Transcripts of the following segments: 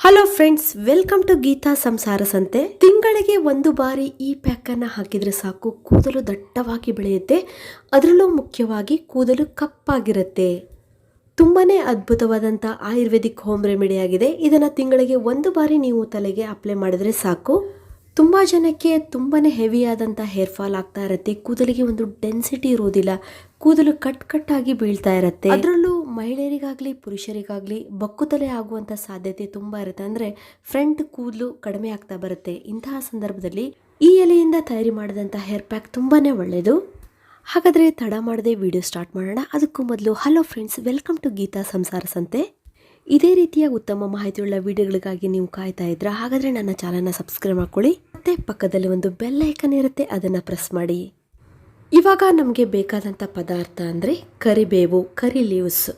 Hello friends welcome to Geetha Samsara Sante ತಿಂಗಳಿಗೆ ಒಂದು ಬಾರಿ ಈ ಪ್ಯಾಕನ್ನು ಹಾಕಿದರೆ ಸಾಕು, ಕೂದಲು ದಟ್ಟವಾಗಿ ಬೆಳೆಯುತ್ತೆ. ಅದರಲ್ಲೂ ಮುಖ್ಯವಾಗಿ ಕೂದಲು ಕಪ್ಪಾಗಿರುತ್ತೆ. ತುಂಬಾ ಅದ್ಭುತವಾದಂಥ ಆಯುರ್ವೇದಿಕ್ ಹೋಮ್ ರೆಮಿಡಿ ಆಗಿದೆ. ಇದನ್ನು ತಿಂಗಳಿಗೆ ಒಂದು ಬಾರಿ ನೀವು ತಲೆಗೆ ಅಪ್ಲೈ ಮಾಡಿದ್ರೆ ಸಾಕು. ತುಂಬ ಜನಕ್ಕೆ ತುಂಬಾ ಹೆವಿ ಆದಂಥ ಹೇರ್ ಫಾಲ್ ಆಗ್ತಾ ಇರುತ್ತೆ. ಕೂದಲಿಗೆ ಒಂದು ಡೆನ್ಸಿಟಿ ಇರೋದಿಲ್ಲ ಕೂದಲು ಕಟ್ ಕಟ್ ಆಗಿ ಬೀಳ್ತಾ ಇರುತ್ತೆ. ಅದರಲ್ಲೂ ಮಹಿಳೆಯರಿಗಾಗ್ಲಿ, ಪುರುಷರಿಗಾಗಲಿ ಬಕ್ಕುತಲೆ ಆಗುವಂಥ ಸಾಧ್ಯತೆ ತುಂಬ ಇರುತ್ತೆ. ಅಂದರೆ ಫ್ರಂಟ್ ಕೂದಲು ಕಡಿಮೆ ಆಗ್ತಾ ಬರುತ್ತೆ. ಇಂತಹ ಸಂದರ್ಭದಲ್ಲಿ ಈ ಎಲೆಯಿಂದ ತಯಾರಿ ಮಾಡಿದಂಥ ಹೇರ್ ಪ್ಯಾಕ್ ತುಂಬಾ ಒಳ್ಳೆಯದು ಹಾಗಾದರೆ ತಡ ಮಾಡದೆ ವಿಡಿಯೋ ಸ್ಟಾರ್ಟ್ ಮಾಡೋಣ. ಅದಕ್ಕೂ ಮೊದಲು hello friends welcome to Geetha Samsara Sante ಇದೇ ರೀತಿಯ ಉತ್ತಮ ಮಾಹಿತಿಯುಳ್ಳ ವಿಡಿಯೋಗಳಿಗಾಗಿ ನೀವು ಕಾಯ್ತಾ ಇದ್ರ ಹಾಗಾದರೆ ನನ್ನ ಚಾನಲ್ನ ಸಬ್ಸ್ಕ್ರೈಬ್ ಮಾಡ್ಕೊಳ್ಳಿ. ಮತ್ತೆ ಪಕ್ಕದಲ್ಲಿ ಒಂದು ಬೆಲ್ ಐಕನ್ ಇರುತ್ತೆ, ಅದನ್ನು ಪ್ರೆಸ್ ಮಾಡಿ. ಇವಾಗ ನಮಗೆ ಬೇಕಾದಂಥ ಪದಾರ್ಥ ಅಂದರೆ ಕರಿಬೇವು, ಕರಿ ಲೀವ್ಸ್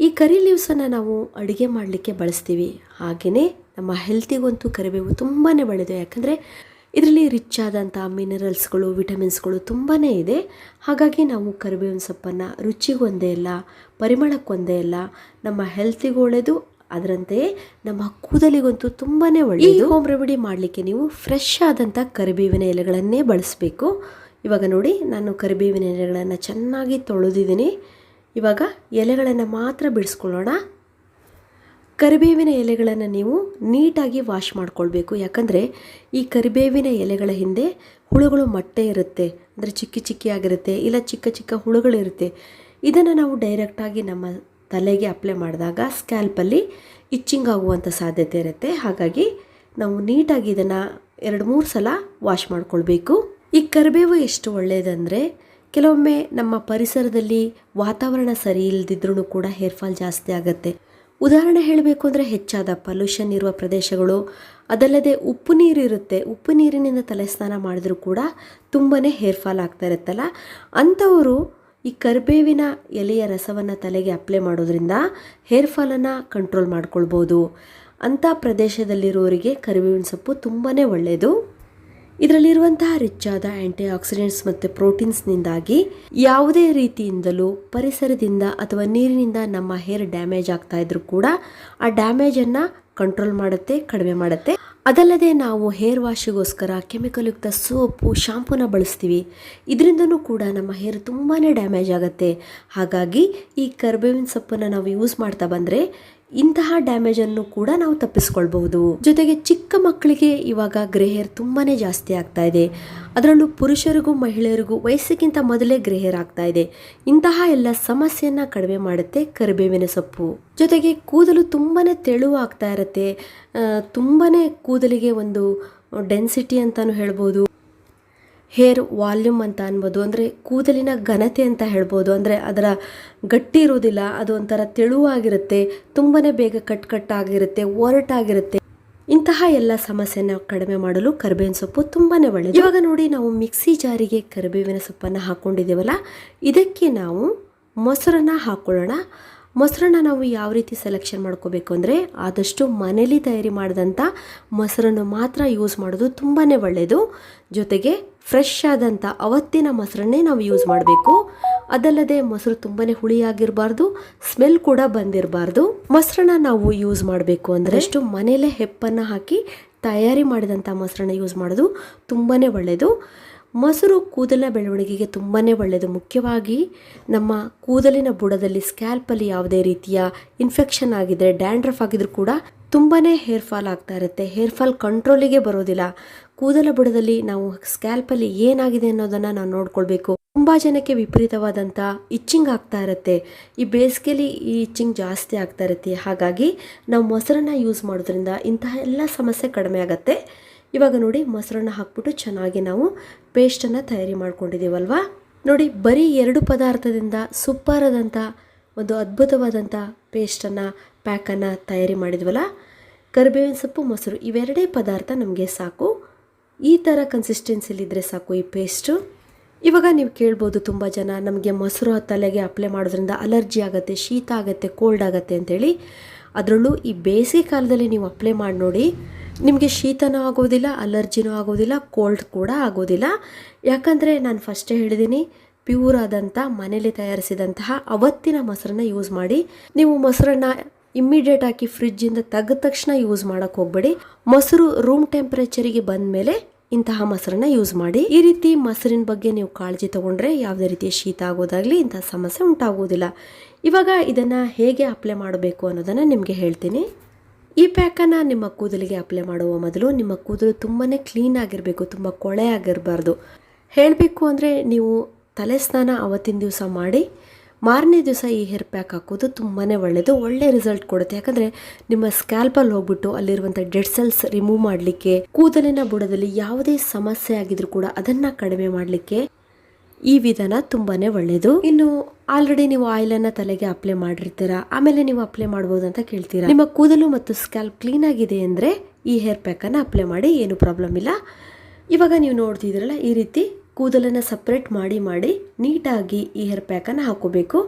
ಈ ಕರಿ ಲೀವ್ಸನ್ನು ನಾವು ಅಡುಗೆ ಮಾಡಲಿಕ್ಕೆ ಬಳಸ್ತೀವಿ. ಹಾಗೆಯೇ ನಮ್ಮ ಹೆಲ್ತಿಗಂತೂ ಕರಿಬೇವು ತುಂಬಾ ಒಳ್ಳೆಯದು. ಯಾಕಂದರೆ ಇದರಲ್ಲಿ ರಿಚ್ ಆದಂಥ ಮಿನರಲ್ಸ್ಗಳು ವಿಟಮಿನ್ಸ್ಗಳು ತುಂಬಾ ಇದೆ. ಹಾಗಾಗಿ ನಾವು ಕರಿಬೇವಿನ ಸೊಪ್ಪನ್ನು ರುಚಿಗೊಂದೇ ಇಲ್ಲ ಪರಿಮಳಕ್ಕೊಂದೇ ಇಲ್ಲ ನಮ್ಮ ಹೆಲ್ತಿಗೂ ಒಳ್ಳೆಯದು, ಅದರಂತೆಯೇ ನಮ್ಮ ಕೂದಲಿಗಂತೂ ತುಂಬಾ ಒಳ್ಳೆಯದು. ಹೋಮ್ ರೆಮಿಡಿ ಮಾಡಲಿಕ್ಕೆ ನೀವು ಫ್ರೆಶ್ ಆದಂಥ ಕರಿಬೇವಿನ ಎಲೆಗಳನ್ನೇ ಬಳಸಬೇಕು. ಇವಾಗ ನೋಡಿ ನಾನು ಕರಿಬೇವಿನ ಎಲೆಗಳನ್ನು ಚೆನ್ನಾಗಿ ತೊಳೆದಿದ್ದೀನಿ. ಇವಾಗ ಎಲೆಗಳನ್ನು ಮಾತ್ರ ಬಿಡಿಸ್ಕೊಳ್ಳೋಣ. ಕರಿಬೇವಿನ ಎಲೆಗಳನ್ನು ನೀವು ನೀಟಾಗಿ ವಾಶ್ ಮಾಡ್ಕೊಳ್ಬೇಕು. ಯಾಕಂದರೆ ಈ ಕರಿಬೇವಿನ ಎಲೆಗಳ ಹಿಂದೆ ಹುಳುಗಳು ಮೊಟ್ಟೆ ಇರುತ್ತೆ, ಅಂದರೆ ಚಿಕ್ಕಿ ಚಿಕ್ಕಿ ಆಗಿರುತ್ತೆ ಇಲ್ಲ ಚಿಕ್ಕ ಚಿಕ್ಕ ಹುಳುಗಳಿರುತ್ತೆ ಇದನ್ನು ನಾವು ಡೈರೆಕ್ಟಾಗಿ ನಮ್ಮ ತಲೆಗೆ ಅಪ್ಲೈ ಮಾಡಿದಾಗ ಸ್ಕ್ಯಾಲ್ಪಲ್ಲಿ ಇಚ್ಚಿಂಗ್ ಆಗುವಂಥ ಸಾಧ್ಯತೆ ಇರುತ್ತೆ. ಹಾಗಾಗಿ ನಾವು ನೀಟಾಗಿ ಇದನ್ನು ಎರಡು ಮೂರು ಸಲ ವಾಶ್ ಮಾಡ್ಕೊಳ್ಬೇಕು. ಈ ಕರಿಬೇವು ಎಷ್ಟು ಒಳ್ಳೆಯದಂದರೆ ಕೆಲವೊಮ್ಮೆ ನಮ್ಮ ಪರಿಸರದಲ್ಲಿ ವಾತಾವರಣ ಸರಿ ಇಲ್ಲದಿದ್ರೂ ಕೂಡ ಹೇರ್ ಫಾಲ್ ಜಾಸ್ತಿ ಆಗುತ್ತೆ. ಉದಾಹರಣೆ ಹೇಳಬೇಕು ಅಂದರೆ ಹೆಚ್ಚಾದ ಪೊಲ್ಯೂಷನ್ ಇರುವ ಪ್ರದೇಶಗಳು, ಅದಲ್ಲದೆ ಉಪ್ಪು ನೀರು ಇರುತ್ತೆ. ಉಪ್ಪು ನೀರಿನಿಂದ ತಲೆ ಸ್ನಾನ ಮಾಡಿದ್ರೂ ಕೂಡ ತುಂಬಾ ಹೇರ್ ಫಾಲ್ ಆಗ್ತಾ ಇರುತ್ತಲ್ಲ? ಅಂಥವರು ಈ ಕರಿಬೇವಿನ ಎಲೆಯ ರಸವನ್ನು ತಲೆಗೆ ಅಪ್ಲೈ ಮಾಡೋದ್ರಿಂದ ಹೇರ್ ಫಾಲನ್ನು ಕಂಟ್ರೋಲ್ ಮಾಡ್ಕೊಳ್ಬೋದು. ಅಂಥ ಪ್ರದೇಶದಲ್ಲಿರೋರಿಗೆ ಕರಿಬೇವಿನ ಸೊಪ್ಪು ತುಂಬಾ ಒಳ್ಳೆಯದು ಇದರಲ್ಲಿರುವಂತಹ ರಿಚ್ ಆದ ಆಂಟಿ ಆಕ್ಸಿಡೆಂಟ್ಸ್ ಮತ್ತು ಪ್ರೋಟೀನ್ಸ್ನಿಂದಾಗಿ ಯಾವುದೇ ರೀತಿಯಿಂದಲೂ ಪರಿಸರದಿಂದ ಅಥವಾ ನೀರಿನಿಂದ ನಮ್ಮ ಹೇರ್ ಡ್ಯಾಮೇಜ್ ಆಗ್ತಾ ಇದ್ರೂ ಕೂಡ ಆ ಡ್ಯಾಮೇಜನ್ನು ಕಂಟ್ರೋಲ್ ಮಾಡುತ್ತೆ, ಕಡಿಮೆ ಮಾಡುತ್ತೆ. ಅದಲ್ಲದೆ ನಾವು ಹೇರ್ ವಾಶಿಗೋಸ್ಕರ ಕೆಮಿಕಲ್ ಯುಕ್ತ ಸೋಪು ಶಾಂಪೂನ ಬಳಸ್ತೀವಿ. ಇದರಿಂದನೂ ಕೂಡ ನಮ್ಮ ಹೇರ್ ತುಂಬಾ ಡ್ಯಾಮೇಜ್ ಆಗುತ್ತೆ. ಹಾಗಾಗಿ ಈ ಕರ್ಬೇವಿನ ಸೊಪ್ಪನ್ನು ನಾವು ಯೂಸ್ ಮಾಡ್ತಾ ಬಂದರೆ ಇಂತಹ ಡ್ಯಾಮೇಜನ್ನು ಕೂಡ ನಾವು ತಪ್ಪಿಸ್ಕೊಳ್ಬಹುದು. ಜೊತೆಗೆ ಚಿಕ್ಕ ಮಕ್ಕಳಿಗೆ ಇವಾಗ ಗ್ರೇ ಹೇರ್ ತುಂಬಾ ಜಾಸ್ತಿ ಆಗ್ತಾ ಇದೆ. ಅದರಲ್ಲೂ ಪುರುಷರಿಗೂ ಮಹಿಳೆಯರಿಗೂ ವಯಸ್ಸಿಗಿಂತ ಮೊದಲೇ ಗ್ರೇ ಹೇರ್ ಆಗ್ತಾ ಇದೆ. ಇಂತಹ ಎಲ್ಲ ಸಮಸ್ಯೆಯನ್ನ ಕಡಿಮೆ ಮಾಡುತ್ತೆ ಕರಿಬೇವಿನ ಸೊಪ್ಪು. ಜೊತೆಗೆ ಕೂದಲು ತುಂಬಾನೇ ತೆಳು ಆಗ್ತಾ ಇರುತ್ತೆ ತುಂಬಾನೇ ಕೂದಲಿಗೆ ಒಂದು ಡೆನ್ಸಿಟಿ ಅಂತಾನು ಹೇಳ್ಬೋದು. ಹೇರ್ ವಾಲ್ಯೂಮ್ ಅಂತ ಅನ್ಬೋದು, ಅಂದರೆ ಕೂದಲಿನ ಘನತೆ ಅಂತ ಹೇಳ್ಬೋದು, ಅಂದರೆ ಅದರ ಗಟ್ಟಿ ಇರೋದಿಲ್ಲ ಅದು ಒಂಥರ ತೆಳುವಾಗಿರುತ್ತೆ ತುಂಬಾ ಬೇಗ ಕಟ್ ಕಟ್ಟಾಗಿರುತ್ತೆ ಒರಟಾಗಿರುತ್ತೆ. ಇಂತಹ ಎಲ್ಲ ಸಮಸ್ಯೆನ ಕಡಿಮೆ ಮಾಡಲು ಕರಿಬೇವಿನ ಸೊಪ್ಪು ತುಂಬಾ ಒಳ್ಳೆಯದು ಇವಾಗ ನೋಡಿ, ನಾವು ಮಿಕ್ಸಿ ಜಾರಿಗೆ ಕರಿಬೇವಿನ ಸೊಪ್ಪನ್ನು ಹಾಕ್ಕೊಂಡಿದ್ದೀವಲ್ಲ ಇದಕ್ಕೆ ನಾವು ಮೊಸರನ್ನ ಹಾಕ್ಕೊಳ್ಳೋಣ ಮೊಸರನ್ನ ನಾವು ಯಾವ ರೀತಿ ಸೆಲೆಕ್ಷನ್ ಮಾಡ್ಕೋಬೇಕು ಅಂದರೆ, ಆದಷ್ಟು ಮನೇಲಿ ತಯಾರಿ ಮಾಡಿದಂಥ ಮೊಸರನ್ನು ಮಾತ್ರ ಯೂಸ್ ಮಾಡೋದು ತುಂಬಾ ಒಳ್ಳೆಯದು ಜೊತೆಗೆ ಫ್ರೆಶ್ ಆದಂಥ ಅವತ್ತಿನ ಮೊಸರನ್ನೇ ನಾವು ಯೂಸ್ ಮಾಡಬೇಕು. ಅದಲ್ಲದೆ ಮೊಸರು ತುಂಬಾ ಹುಳಿಯಾಗಿರಬಾರ್ದು ಸ್ಮೆಲ್ ಕೂಡ ಬಂದಿರಬಾರ್ದು. ಮೊಸರನ್ನ ನಾವು ಯೂಸ್ ಮಾಡಬೇಕು ಅಂದರೆ ಅಷ್ಟು. ಮನೇಲೇ ಹೆಪ್ಪನ್ನು ಹಾಕಿ ತಯಾರಿ ಮಾಡಿದಂಥ ಮೊಸರನ್ನ ಯೂಸ್ ಮಾಡೋದು ತುಂಬಾ ಒಳ್ಳೆಯದು ಮೊಸರು ಕೂದಲಿನ ಬೆಳವಣಿಗೆಗೆ ತುಂಬಾ ಒಳ್ಳೆಯದು ಮುಖ್ಯವಾಗಿ ನಮ್ಮ ಕೂದಲಿನ ಬುಡದಲ್ಲಿ ಸ್ಕ್ಯಾಲ್ಪಲ್ಲಿ ಯಾವುದೇ ರೀತಿಯ ಇನ್ಫೆಕ್ಷನ್ ಆಗಿದ್ರೆ ಡ್ಯಾಂಡ್ರಫ್ ಆಗಿದ್ರು ಕೂಡ ತುಂಬಾ ಹೇರ್ ಫಾಲ್ ಆಗ್ತಾ ಇರುತ್ತೆ. ಹೇರ್ ಫಾಲ್ ಕಂಟ್ರೋಲಿಗೆ ಬರೋದಿಲ್ಲ. ಕೂದಲ ಬುಡದಲ್ಲಿ ನಾವು ಸ್ಕ್ಯಾಲ್ಪಲ್ಲಿ ಏನಾಗಿದೆ ಅನ್ನೋದನ್ನು ನಾವು ನೋಡ್ಕೊಳ್ಬೇಕು. ತುಂಬ ಜನಕ್ಕೆ ವಿಪರೀತವಾದಂಥ ಇಚ್ಚಿಂಗ್ ಆಗ್ತಾ ಇರುತ್ತೆ. ಈ ಬೇಸಿಗೆಲಿ ಈ ಇಚ್ಚಿಂಗ್ ಜಾಸ್ತಿ ಆಗ್ತಾ ಇರುತ್ತೆ. ಹಾಗಾಗಿ ನಾವು ಮೊಸರನ್ನ ಯೂಸ್ ಮಾಡೋದ್ರಿಂದ ಇಂತಹ ಎಲ್ಲ ಸಮಸ್ಯೆ ಕಡಿಮೆ ಆಗುತ್ತೆ. ಇವಾಗ ನೋಡಿ ಮೊಸರನ್ನ ಹಾಕ್ಬಿಟ್ಟು ಚೆನ್ನಾಗಿ ನಾವು ಪೇಸ್ಟನ್ನು ತಯಾರಿ ಮಾಡ್ಕೊಂಡಿದ್ದೀವಲ್ವಾ? ನೋಡಿ ಬರೀ ಎರಡು ಪದಾರ್ಥದಿಂದ ಸೂಪರಾದಂಥ ಒಂದು ಅದ್ಭುತವಾದಂಥ ಪೇಸ್ಟನ್ನು ಪ್ಯಾಕನ್ನು ತಯಾರಿ ಮಾಡಿದ್ವಲ್ಲ? ಕರಿಬೇವಿನ ಸೊಪ್ಪು, ಮೊಸರು ಇವೆರಡೇ ಪದಾರ್ಥ ನಮಗೆ ಸಾಕು. ಈ ಥರ ಕನ್ಸಿಸ್ಟೆನ್ಸಿಲಿದ್ದರೆ ಸಾಕು ಈ ಪೇಸ್ಟು ಇವಾಗ ನೀವು ಕೇಳ್ಬೋದು ತುಂಬ ಜನ ನಮಗೆ ಮೊಸರು ತಲೆಗೆ ಅಪ್ಲೈ ಮಾಡೋದ್ರಿಂದ ಅಲರ್ಜಿ ಆಗುತ್ತೆ, ಶೀತ ಆಗುತ್ತೆ ಕೋಲ್ಡ್ ಆಗುತ್ತೆ ಅಂತೇಳಿ. ಅದರಲ್ಲೂ ಈ ಬೇಸಿಗೆ ಕಾಲದಲ್ಲಿ ನೀವು ಅಪ್ಲೈ ಮಾಡಿ ನೋಡಿ. ನಿಮಗೆ ಶೀತನೂ ಆಗೋದಿಲ್ಲ ಅಲರ್ಜಿನೂ ಆಗೋದಿಲ್ಲ ಕೋಲ್ಡ್ ಕೂಡ ಆಗೋದಿಲ್ಲ. ಯಾಕಂದರೆ ನಾನು ಫಸ್ಟೇ ಹೇಳಿದ್ದೀನಿ ಪ್ಯೂರ್ ಆದಂಥ ಮನೇಲಿ ತಯಾರಿಸಿದಂತಹ ಅವತ್ತಿನ ಮೊಸರನ್ನ ಯೂಸ್ ಮಾಡಿ. ನೀವು ಮೊಸರನ್ನ ಇಮ್ಮಿಡಿಯೇಟ್ ಆಗಿ ಫ್ರಿಜ್ಜಿಂದ ತೆಗೆದ ತಕ್ಷಣ ಯೂಸ್ ಮಾಡೋಕ್ಕೆ ಹೋಗ್ಬೇಡಿ. ಮೊಸರು ರೂಮ್ ಟೆಂಪ್ರೇಚರಿಗೆ ಬಂದ ಮೇಲೆ ಇಂತಹ ಮೊಸರನ್ನ ಯೂಸ್ ಮಾಡಿ. ಈ ರೀತಿ ಮೊಸರಿನ ಬಗ್ಗೆ ನೀವು ಕಾಳಜಿ ತಗೊಂಡ್ರೆ ಯಾವುದೇ ರೀತಿಯ ಶೀತ ಆಗೋದಾಗ್ಲಿ ಇಂತಹ ಸಮಸ್ಯೆ ಉಂಟಾಗುವುದಿಲ್ಲ. ಇವಾಗ ಇದನ್ನ ಹೇಗೆ ಅಪ್ಲೈ ಮಾಡಬೇಕು ಅನ್ನೋದನ್ನ ನಿಮಗೆ ಹೇಳ್ತೀನಿ. ಈ ಪ್ಯಾಕನ್ನು ನಿಮ್ಮ ಕೂದಲಿಗೆ ಅಪ್ಲೈ ಮಾಡುವ ಮೊದಲು ನಿಮ್ಮ ಕೂದಲು ತುಂಬಾ ಕ್ಲೀನ್ ಆಗಿರಬೇಕು, ತುಂಬ ಕೊಳೆ ಆಗಿರಬಾರ್ದು. ಹೇಳಬೇಕು ಅಂದರೆ ನೀವು ತಲೆ ಸ್ನಾನ ಅವತ್ತಿನ ದಿವಸ ಮಾಡಿ ಮಾರನೇ ದಿವಸ ಈ ಹೇರ್ ಪ್ಯಾಕ್ ಹಾಕೋದು ತುಂಬಾ ಒಳ್ಳೆಯದು ಒಳ್ಳೆ ರಿಸಲ್ಟ್ ಕೊಡುತ್ತೆ. ಯಾಕಂದರೆ ನಿಮ್ಮ ಸ್ಕ್ಯಾಲ್ಪಲ್ಲಿ ಹೋಗ್ಬಿಟ್ಟು ಅಲ್ಲಿರುವಂಥ ಡೆಡ್ ಸೆಲ್ಸ್ ರಿಮೂವ್ ಮಾಡಲಿಕ್ಕೆ, ಕೂದಲಿನ ಬುಡದಲ್ಲಿ ಯಾವುದೇ ಸಮಸ್ಯೆ ಆಗಿದ್ರು ಕೂಡ ಅದನ್ನು ಕಡಿಮೆ ಮಾಡಲಿಕ್ಕೆ ಈ ವಿಧಾನ ತುಂಬಾನೇ ಒಳ್ಳೆಯದು ಇನ್ನು ಆಲ್ರೆಡಿ ನೀವು ಆಯಿಲ್ ಅನ್ನ ತಲೆಗೆ ಅಪ್ಲೈ ಮಾಡಿರ್ತೀರಾ, ಆಮೇಲೆ ನೀವು ಅಪ್ಲೈ ಮಾಡ್ಬೋದು ಅಂತ ಕೇಳ್ತೀರಾ? ನಿಮ್ಮ ಕೂದಲು ಮತ್ತು ಸ್ಕ್ಯಾಲ್ಪ್ ಕ್ಲೀನ್ ಆಗಿದೆ ಅಂದ್ರೆ ಈ ಹೇರ್ ಪ್ಯಾಕನ್ನು ಅಪ್ಲೈ ಮಾಡಿ, ಏನು ಪ್ರಾಬ್ಲಮ್ ಇಲ್ಲ. ಇವಾಗ ನೀವು ನೋಡ್ತಿದ್ದೀರಲ್ಲ, ಈ ರೀತಿ ಕೂದಲನ್ನ ಸಪ್ರೇಟ್ ಮಾಡಿ ಮಾಡಿ ನೀಟಾಗಿ ಈ ಹೇರ್ ಪ್ಯಾಕನ್ನು ಹಾಕೋಬೇಕು.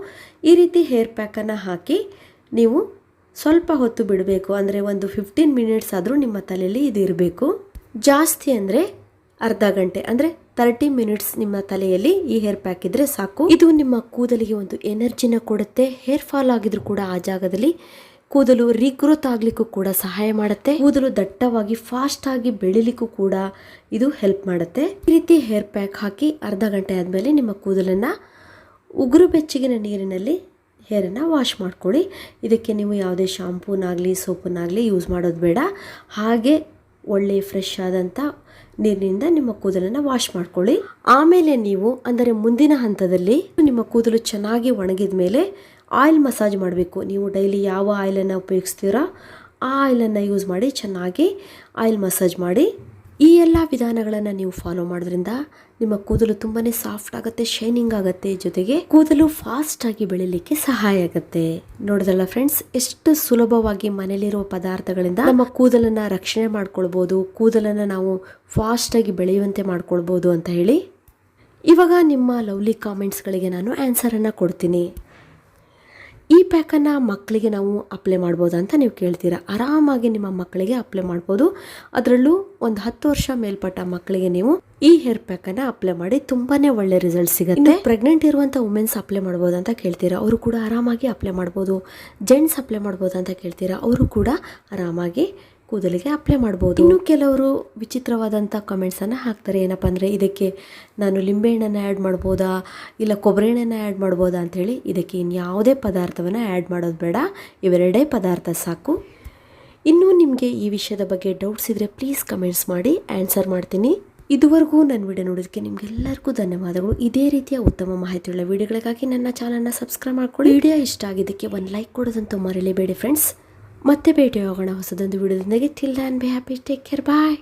ಈ ರೀತಿ ಹೇರ್ ಪ್ಯಾಕನ್ನು ಹಾಕಿ ನೀವು ಸ್ವಲ್ಪ ಹೊತ್ತು ಬಿಡಬೇಕು. ಅಂದರೆ ಒಂದು ಫಿಫ್ಟೀನ್ ಮಿನಿಟ್ಸ್ ಆದರೂ ನಿಮ್ಮ ತಲೆಯಲ್ಲಿ ಇದು ಇರಬೇಕು. ಜಾಸ್ತಿ ಅಂದರೆ ಅರ್ಧ ಗಂಟೆ, ಅಂದರೆ ತರ್ಟಿ ಮಿನಿಟ್ಸ್ ನಿಮ್ಮ ತಲೆಯಲ್ಲಿ ಈ ಹೇರ್ ಪ್ಯಾಕ್ ಇದ್ದರೆ ಸಾಕು. ಇದು ನಿಮ್ಮ ಕೂದಲಿಗೆ ಒಂದು ಎನರ್ಜಿನ ಕೊಡುತ್ತೆ. ಹೇರ್ ಫಾಲ್ ಆಗಿದ್ರು ಕೂಡ ಆ ಜಾಗದಲ್ಲಿ ಕೂದಲು ರೀಗ್ರೋತ್ ಆಗ್ಲಿಕ್ಕೂ ಕೂಡ ಸಹಾಯ ಮಾಡುತ್ತೆ. ಕೂದಲು ದಟ್ಟವಾಗಿ ಫಾಸ್ಟ್ ಆಗಿ ಬೆಳಿಲಿಕ್ಕೂ ಕೂಡ ಇದು ಹೆಲ್ಪ್ ಮಾಡುತ್ತೆ. ಈ ರೀತಿ ಹೇರ್ ಪ್ಯಾಕ್ ಹಾಕಿ ಅರ್ಧ ಗಂಟೆ ಆದಮೇಲೆ ನಿಮ್ಮ ಕೂದಲನ್ನ ಉಗುರು ಬೆಚ್ಚಗಿನ ನೀರಿನಲ್ಲಿ ಹೇರನ್ನು ವಾಶ್ ಮಾಡ್ಕೊಳ್ಳಿ. ಇದಕ್ಕೆ ನೀವು ಯಾವುದೇ ಶಾಂಪೂನಾಗಲಿ ಸೋಪನ್ನಾಗಲಿ ಯೂಸ್ ಮಾಡೋದು ಬೇಡ. ಹಾಗೆ ಒಳ್ಳೆಯ ಫ್ರೆಶ್ ಆದಂಥ ನೀರಿನಿಂದ ನಿಮ್ಮ ಕೂದಲನ್ನು ವಾಶ್ ಮಾಡ್ಕೊಳ್ಳಿ. ಆಮೇಲೆ ನೀವು, ಅಂದರೆ ಮುಂದಿನ ಹಂತದಲ್ಲಿ, ನಿಮ್ಮ ಕೂದಲು ಚೆನ್ನಾಗಿ ಒಣಗಿದ ಮೇಲೆ ಆಯಿಲ್ ಮಸಾಜ್ ಮಾಡಬೇಕು. ನೀವು ಡೈಲಿ ಯಾವ ಆಯಿಲನ್ನು ಉಪಯೋಗಿಸ್ತೀರಾ, ಆ ಆಯಿಲನ್ನು ಯೂಸ್ ಮಾಡಿ ಚೆನ್ನಾಗಿ ಆಯಿಲ್ ಮಸಾಜ್ ಮಾಡಿ. ಈ ಎಲ್ಲ ವಿಧಾನಗಳನ್ನು ನೀವು ಫಾಲೋ ಮಾಡೋದ್ರಿಂದ ನಿಮ್ಮ ಕೂದಲು ತುಂಬಾ ಸಾಫ್ಟ್ ಆಗುತ್ತೆ ಶೈನಿಂಗ್ ಆಗುತ್ತೆ. ಜೊತೆಗೆ ಕೂದಲು ಫಾಸ್ಟ್ ಆಗಿ ಬೆಳಿಲಿಕ್ಕೆ ಸಹಾಯ ಆಗುತ್ತೆ. ನೋಡಿದ್ರಲ್ಲ ಫ್ರೆಂಡ್ಸ್ ಎಷ್ಟು ಸುಲಭವಾಗಿ ಮನೇಲಿರುವ ಪದಾರ್ಥಗಳಿಂದ ನಮ್ಮ ಕೂದಲನ್ನ ರಕ್ಷಣೆ ಮಾಡ್ಕೊಳ್ಬೋದು, ಕೂದಲನ್ನ ನಾವು ಫಾಸ್ಟ್ ಆಗಿ ಬೆಳೆಯುವಂತೆ ಮಾಡ್ಕೊಳ್ಬೋದು ಅಂತ ಹೇಳಿ. ಇವಾಗ ನಿಮ್ಮ ಲವ್ಲಿ ಕಾಮೆಂಟ್ಸ್ಗಳಿಗೆ ನಾನು ಆನ್ಸರನ್ನು ಕೊಡ್ತೀನಿ. ಈ ಪ್ಯಾಕನ್ನು ಮಕ್ಕಳಿಗೆ ನಾವು ಅಪ್ಲೈ ಮಾಡ್ಬೋದು ಅಂತ ನೀವು ಕೇಳ್ತೀರಾ? ಆರಾಮಾಗಿ ನಿಮ್ಮ ಮಕ್ಕಳಿಗೆ ಅಪ್ಲೈ ಮಾಡ್ಬೋದು. ಅದರಲ್ಲೂ ಒಂದು ಹತ್ತು ವರ್ಷ ಮೇಲ್ಪಟ್ಟ ಮಕ್ಕಳಿಗೆ ನೀವು ಈ ಹೇರ್ ಪ್ಯಾಕನ್ನು ಅಪ್ಲೈ ಮಾಡಿ ತುಂಬಾ ಒಳ್ಳೆ ರಿಸಲ್ಟ್ ಸಿಗುತ್ತೆ. ಪ್ರೆಗ್ನೆಂಟ್ ಇರುವಂಥ ವುಮೆನ್ಸ್ ಅಪ್ಲೈ ಮಾಡ್ಬೋದು ಅಂತ ಕೇಳ್ತೀರಾ? ಅವರು ಕೂಡ ಆರಾಮಾಗಿ ಅಪ್ಲೈ ಮಾಡ್ಬೋದು. ಜೆಂಟ್ಸ್ ಅಪ್ಲೈ ಮಾಡ್ಬೋದು ಅಂತ ಕೇಳ್ತೀರಾ? ಅವರು ಕೂಡ ಆರಾಮಾಗಿ ಕೂದಲಿಗೆ ಅಪ್ಲೈ ಮಾಡ್ಬೋದು. ಇನ್ನು ಕೆಲವರು ವಿಚಿತ್ರವಾದಂಥ ಕಮೆಂಟ್ಸನ್ನು ಹಾಕ್ತಾರೆ. ಏನಪ್ಪ ಅಂದರೆ ಇದಕ್ಕೆ ನಾನು ಲಿಂಬೆಹಣ್ಣನ್ನು ಆ್ಯಡ್ ಮಾಡ್ಬೋದಾ? ಇಲ್ಲ ಕೊಬ್ಬರಿ ಎಣ್ಣೆನ ಆ್ಯಡ್ ಮಾಡ್ಬೋದಾ ಅಂಥೇಳಿ ಇದಕ್ಕೆ ಇನ್ಯಾವುದೇ ಪದಾರ್ಥವನ್ನು ಆ್ಯಡ್ ಮಾಡೋದು ಬೇಡ. ಇವೆರಡೇ ಪದಾರ್ಥ ಸಾಕು. ಇನ್ನೂ ನಿಮಗೆ ಈ ವಿಷಯದ ಬಗ್ಗೆ ಡೌಟ್ಸ್ ಇದ್ದರೆ ಪ್ಲೀಸ್ ಕಮೆಂಟ್ಸ್ ಮಾಡಿ ಆನ್ಸರ್ ಮಾಡ್ತೀನಿ. ಇದುವರೆಗೂ ನನ್ನ ವಿಡಿಯೋ ನೋಡೋದಕ್ಕೆ ನಿಮಗೆಲ್ಲರಿಗೂ ಧನ್ಯವಾದಗಳು. ಇದೇ ರೀತಿಯ ಉತ್ತಮ ಮಾಹಿತಿಯುಳ್ಳ ವಿಡಿಯೋಗಳಿಗಾಗಿ ನನ್ನ ಚಾನಲ್ನ ಸಬ್ಸ್ಕ್ರೈಬ್ ಮಾಡ್ಕೊಳ್ಳಿ. ವಿಡಿಯೋ ಇಷ್ಟ ಆಗಿದ್ದಕ್ಕೆ ಒಂದು ಲೈಕ್ ಕೊಡೋದಂತೂ ಮರೀಲೇಬೇಡಿ ಫ್ರೆಂಡ್ಸ್ ಮತ್ತೆ ಭೇಟಿ ಹೋಗೋಣ ಹೊಸದೊಂದು ವಿಡಿಯೋದೊಂದಿಗೆ till then be happy take care bye